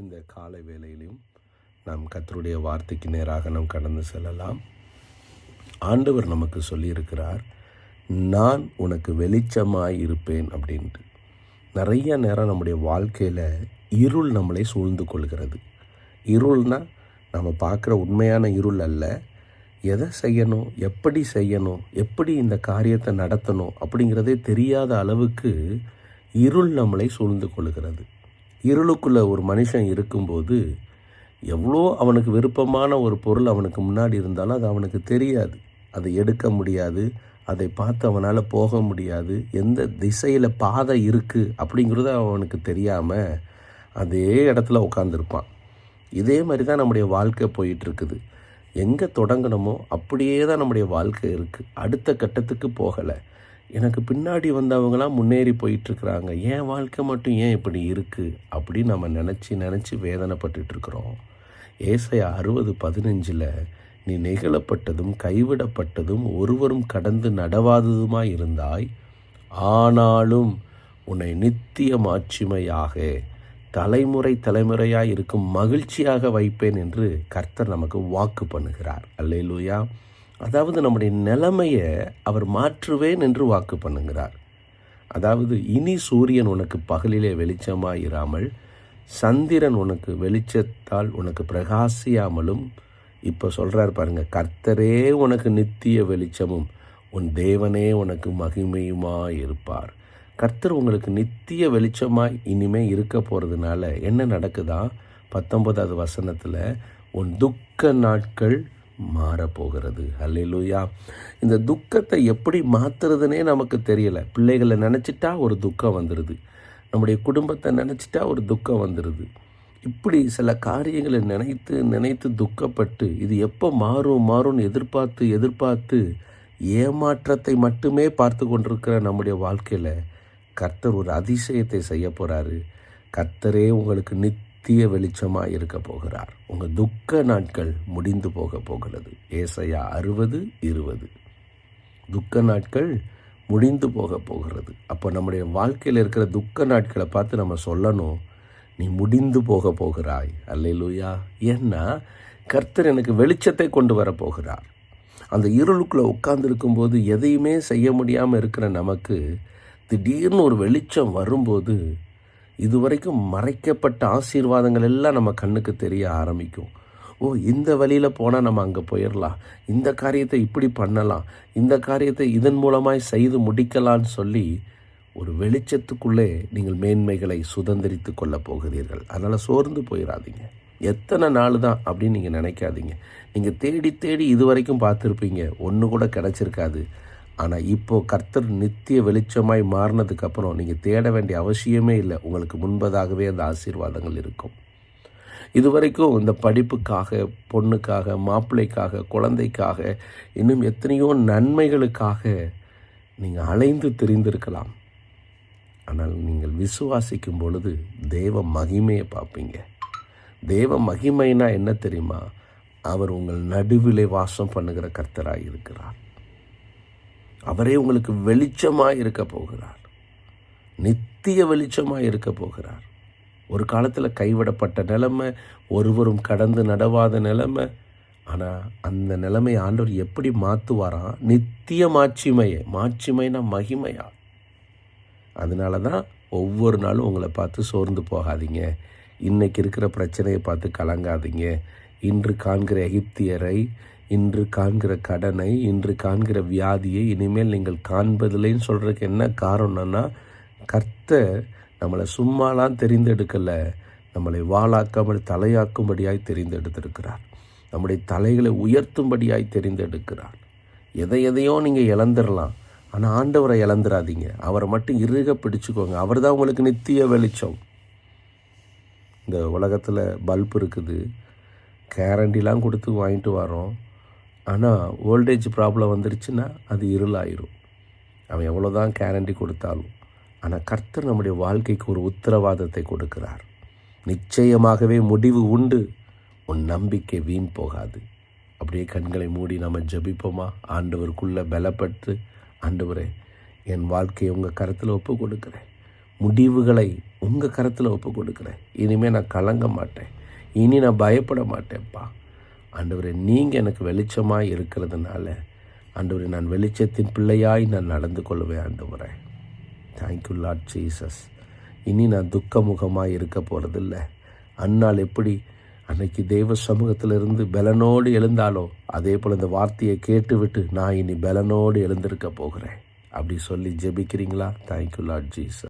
இந்த காலை வேளையிலும் நாம் கத்தருடைய வார்த்தைக்கு நேராக நாம் கடந்து செல்லலாம். ஆண்டவர் நமக்கு சொல்லியிருக்கிறார் நான் உனக்கு வெளிச்சமாக இருப்பேன் அப்படின்ட்டு. நிறைய நேரம் நம்முடைய வாழ்க்கையில் இருள் நம்மளை சூழ்ந்து கொள்கிறது. இருள்னால் நம்ம பார்க்குற உண்மையான இருள் அல்ல. எதை செய்யணும் எப்படி செய்யணும் எப்படி இந்த காரியத்தை நடத்தணும் அப்படிங்கிறதே தெரியாத அளவுக்கு இருள் நம்மளை சூழ்ந்து கொள்கிறது. இருளுக்குள்ளே ஒரு மனுஷன் இருக்கும்போது எவ்வளோ அவனுக்கு விருப்பமான ஒரு பொருள் அவனுக்கு முன்னாடி இருந்தாலும் அது அவனுக்கு தெரியாது. அதை எடுக்க முடியாது. அதை பார்த்து அவனால் போக முடியாது. எந்த திசையில் பாதை இருக்குது அப்படிங்கிறது அவனுக்கு தெரியாமல் அதே இடத்துல உட்காந்துருப்பான் இதே மாதிரி தான் நம்முடைய வாழ்க்கை போயிட்டுருக்குது. எங்கே தொடங்கணுமோ அப்படியே தான் நம்முடைய வாழ்க்கை இருக்குது அடுத்த கட்டத்துக்கு போகலை. எனக்கு பின்னாடி வந்தவங்களாம் முன்னேறி போயிட்டுருக்குறாங்க. என் வாழ்க்கை மட்டும் ஏன் இப்படி இருக்குது அப்படின்னு நம்ம நினச்சி நினச்சி வேதனைப்பட்டுருக்குறோம் ஏசையா அறுபது பதினஞ்சில் நீ நெகிழப்பட்டதும் கைவிடப்பட்டதும் ஒருவரும் கடந்து நடவாததுமாய் இருந்தாய்? ஆனாலும் உன்னை நித்திய மாட்சிமையாக தலைமுறை தலைமுறையாக இருக்கும் மகிழ்ச்சியாக வைப்பேன் என்று கர்த்தர் நமக்கு வாக்கு பண்ணுகிறார். அல்லேலூயா. அதாவது நம்முடைய நிலைமையை அவர் மாற்றுவேன் என்று வாக்கு பண்ணுகிறார். அதாவது இனி சூரியன் உனக்கு பகலிலே வெளிச்சமாக இராமல் சந்திரன் உனக்கு வெளிச்சத்தால் உனக்கு பிரகாசியாமலும் இப்போ சொல்கிறார் பாருங்க கர்த்தரே உனக்கு நித்திய வெளிச்சமும் உன் தேவனே உனக்கு மகிமையுமாய் இருப்பார் கர்த்தர் உங்களுக்கு நித்திய வெளிச்சமாய் இனிமே இருக்க போகிறதுனால என்ன நடக்குதா? பத்தொன்பதாவது வசனத்தில் உன் துக்க நாட்கள் மாறப்போகிறது. அல்லேலூயா. இந்த துக்கத்தை எப்படி மாற்றுறதுனே நமக்கு தெரியலை. பிள்ளைகளை நினச்சிட்டா ஒரு துக்கம் வந்துடுது நம்முடைய குடும்பத்தை நினச்சிட்டா ஒரு துக்கம் வந்துடுது இப்படி சில காரியங்களை நினைத்து நினைத்து துக்கப்பட்டு இது எப்போ மாறும் மாறும்னு எதிர்பார்த்து எதிர்பார்த்து ஏமாற்றத்தை மட்டுமே பார்த்து கொண்டிருக்கிற நம்முடைய வாழ்க்கையில் கர்த்தர் ஒரு அதிசயத்தை செய்ய போகிறாரு கர்த்தரே உங்களுக்கு நித் நித்திய வெளிச்சமாக இருக்க போகிறார். உங்கள் துக்க நாட்கள் முடிந்து போக போகிறது. ஏசையா அறுபது இருபது. துக்க நாட்கள் முடிந்து போக போகிறது. அப்போ நம்முடைய வாழ்க்கையில் இருக்கிற துக்க நாட்களை பார்த்து நம்ம சொல்லணும் நீ முடிந்து போக போகிறாய். அல்லையிலூயா ஏன்னா கர்த்தர் எனக்கு வெளிச்சத்தை கொண்டு வர போகிறார். அந்த இருளுக்குள்ளே உட்கார்ந்துருக்கும்போது எதையுமே செய்ய முடியாமல் இருக்கிற நமக்கு திடீர்னு ஒரு வெளிச்சம் வரும்போது இதுவரைக்கும் மறைக்கப்பட்ட ஆசீர்வாதங்கள் எல்லாம் நம்ம கண்ணுக்கு தெரிய ஆரம்பிக்கும். ஓ இந்த வழியில் போனால் நம்ம அங்கே போயிடலாம் இந்த காரியத்தை இப்படி பண்ணலாம். இந்த காரியத்தை இதன் மூலமாய் செய்து முடிக்கலான்னு சொல்லி ஒரு வெளிச்சத்துக்குள்ளே நீங்கள் மேன்மைகளை சுதந்திரித்து கொள்ள போகிறீர்கள். அதனால் சோர்ந்து போயிடாதீங்க எத்தனை நாள் தான் அப்படின்னு நீங்கள் நினைக்காதீங்க. நீங்கள் தேடி தேடி இது வரைக்கும் பார்த்துருப்பீங்க. ஒன்று கூட கிடச்சிருக்காது. ஆனால் இப்போது கர்த்தர் நித்திய வெளிச்சமாய் மாறினதுக்கப்புறம் நீங்கள் தேட வேண்டிய அவசியமே இல்லை. உங்களுக்கு முன்பதாகவே அந்த ஆசீர்வாதங்கள் இருக்கும். இதுவரைக்கும் இந்த படிப்புக்காக பொண்ணுக்காக மாப்பிள்ளைக்காக குழந்தைக்காக இன்னும் எத்தனையோ நன்மைகளுக்காக நீங்கள் அலைந்து தெரிந்திருக்கலாம். ஆனால் நீங்கள் விசுவாசிக்கும் பொழுது தேவ மகிமையை பார்ப்பீங்க. தேவ மகிமைனா என்ன தெரியுமா? அவர் உங்கள் நடுவிலே வாசம் பண்ணுகிற கர்த்தராக இருக்கிறார் அவரே உங்களுக்கு வெளிச்சமாக இருக்க போகிறார். நித்திய வெளிச்சமாக இருக்க போகிறார் ஒரு காலத்தில் கைவிடப்பட்ட நிலைமை ஒருவரும் கடந்து நடவாத நிலைமை. ஆனால் அந்த நிலைமை ஆண்டவர் எப்படி மாற்றுவாராம் நித்திய மாட்சிமையை மாட்சிமைனா மகிமையா? அதனால தான் ஒவ்வொரு நாளும் உங்களை பார்த்து சோர்ந்து போகாதீங்க. இன்றைக்கி இருக்கிற பிரச்சனையை பார்த்து கலங்காதீங்க. இன்று காண்கிற எகிப்தியரை இன்று காண்கிற கடனை இன்று காண்கிற வியாதியை இனிமேல் நீங்கள் காண்பதில்லைன்னு சொல்கிறதுக்கு என்ன காரணம்னா கர்த்தர் நம்மளை சும்மாலாம் தெரிந்தெடுக்கலை. நம்மளை வாளாக்காமல் தலையாக்கும்படியாய் தெரிந்தெடுத்திருக்கிறார். நம்முடைய தலைகளை உயர்த்தும்படியாய் தெரிந்தெடுக்கிறார். எதை எதையோ நீங்கள் இழந்துடலாம். ஆனால் ஆண்டவரை இழந்துடாதீங்க. அவரை மட்டும் இறுக பிடிச்சுக்கோங்க. அவர் தான் உங்களுக்கு நித்திய வெளிச்சம். இந்த உலகத்தில் பல்ப் இருக்குது. கேரண்டிலாம் கொடுத்து வாங்கிட்டு வரோம் ஆனால் ஓல்டேஜ் ப்ராப்ளம் வந்துருச்சுன்னா அது இருளாயிரும். அவன் எவ்வளோ தான் கேரண்டி கொடுத்தாலும். ஆனால் கர்த்தர் நம்முடைய வாழ்க்கைக்கு ஒரு உத்தரவாதத்தை கொடுக்கிறார். நிச்சயமாகவே முடிவு உண்டு. உன் நம்பிக்கை வீண் போகாது. அப்படியே கண்களை மூடி நம்ம ஜெபிப்போமா? ஆண்டவருக்குள்ளே பலப்பட்டு ஆண்டவரே என் வாழ்க்கையை உங்கள் கருத்தில் ஒப்பு கொடுக்குறேன் முடிவுகளை உங்கள் கரத்தில் ஒப்பு கொடுக்குறேன் இனிமேல் நான் கலங்க மாட்டேன். இனி நான் பயப்பட மாட்டேன்ப்பா. ஆண்டவரே நீங்கள் எனக்கு வெளிச்சமாக இருக்கிறதுனால ஆண்டவரே நான் வெளிச்சத்தின் பிள்ளையாய் நான் நடந்து கொள்வேன் ஆண்டவரே. தேங்க்யூ லார்ட் ஜீசஸ் இனி நான் துக்கமுகமாக இருக்க போகிறதில்ல அந்நாள் எப்படி அன்னைக்கு தெய்வ சமூகத்திலிருந்து பலனோடு எழுந்தாலோ அதே போல் இந்த வார்த்தையை கேட்டுவிட்டு நான் இனி பலனோடு எழுந்திருக்க போகிறேன். அப்படி சொல்லி ஜெபிக்கிறீங்களா? Thank you Lord Jesus